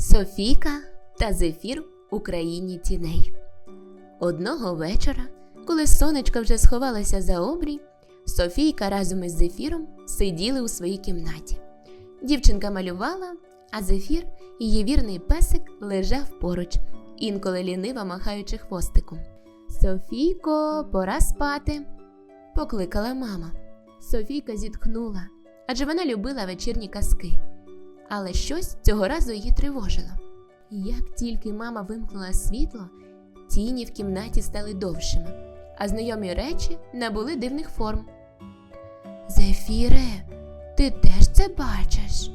Софійка та Зефір у країні тіней. Одного вечора, коли сонечко вже сховалося за обрій, Софійка разом із Зефіром сиділи у своїй кімнаті. Дівчинка малювала, а Зефір, її вірний песик, лежав поруч, інколи ліниво махаючи хвостиком. Софійко, пора спати, покликала мама. Софійка зітхнула, адже вона любила вечірні казки. Але щось цього разу її тривожило. Як тільки мама вимкнула світло, тіні в кімнаті стали довшими, а знайомі речі набули дивних форм. Зефіре, ти теж це бачиш?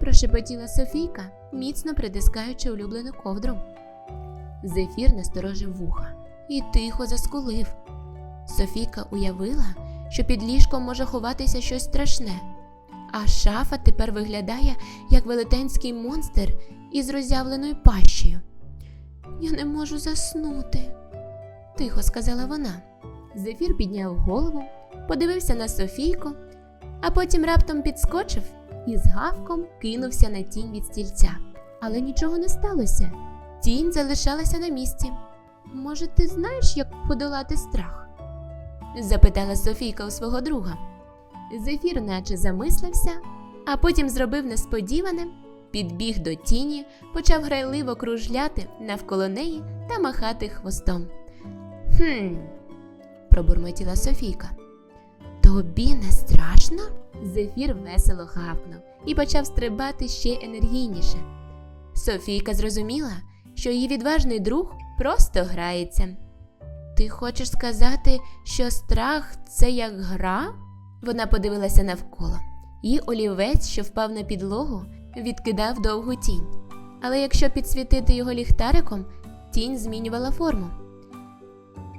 прошепотіла Софійка, міцно притискаючи улюблену ковдру. Зефір насторожив вуха і тихо заскулив. Софійка уявила, що під ліжком може ховатися щось страшне, а шафа тепер виглядає як велетенський монстр із роззявленою пащею. Я не можу заснути, тихо сказала вона. Зефір підняв голову, подивився на Софійку, а потім раптом підскочив і з гавком кинувся на тінь від стільця. Але нічого не сталося. Тінь залишалася на місці. Може, ти знаєш, як подолати страх? запитала Софійка у свого друга. Зефір наче замислився, а потім зробив несподіване, підбіг до тіні, почав грайливо кружляти навколо неї та махати хвостом. Хм, пробурмотіла Софійка. Тобі не страшно? Зефір весело гавкнув і почав стрибати ще енергійніше. Софійка зрозуміла, що її відважний друг просто грається. Ти хочеш сказати, що страх це як гра? Вона подивилася навколо. Її олівець, що впав на підлогу, відкидав довгу тінь. Але якщо підсвітити його ліхтариком, тінь змінювала форму.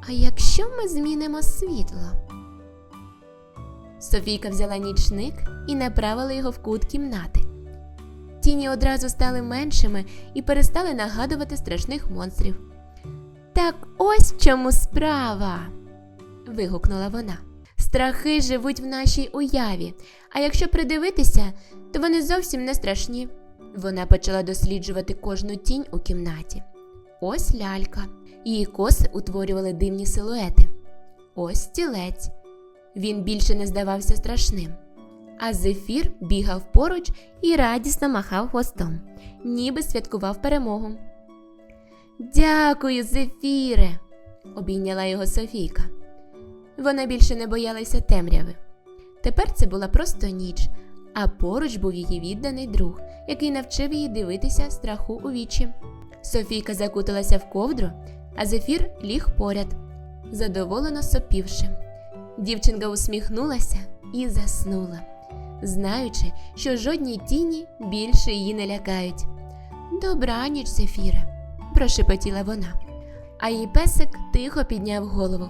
А якщо ми змінимо світло? Софійка взяла нічник і направила його в кут кімнати. Тіні одразу стали меншими і перестали нагадувати страшних монстрів. Так ось в чому справа. вигукнула вона. Страхи живуть в нашій уяві, а якщо придивитися, то вони зовсім не страшні. Вона почала досліджувати кожну тінь у кімнаті. Ось лялька. Її коси утворювали дивні силуети. Ось стілець. Він більше не здавався страшним. А зефір бігав поруч і радісно махав хвостом, ніби святкував перемогу. Дякую, Зефіре, обійняла його Софійка. Вона більше не боялася темряви. Тепер це була просто ніч, а поруч був її відданий друг, який навчив її дивитися страху у вічі. Софійка закуталася в ковдру, а зефір ліг поряд, задоволено сопівши. Дівчинка усміхнулася і заснула, знаючи, що жодні тіні більше її не лякають. Добраніч, Зефіре, прошепотіла вона. А її песик тихо підняв голову,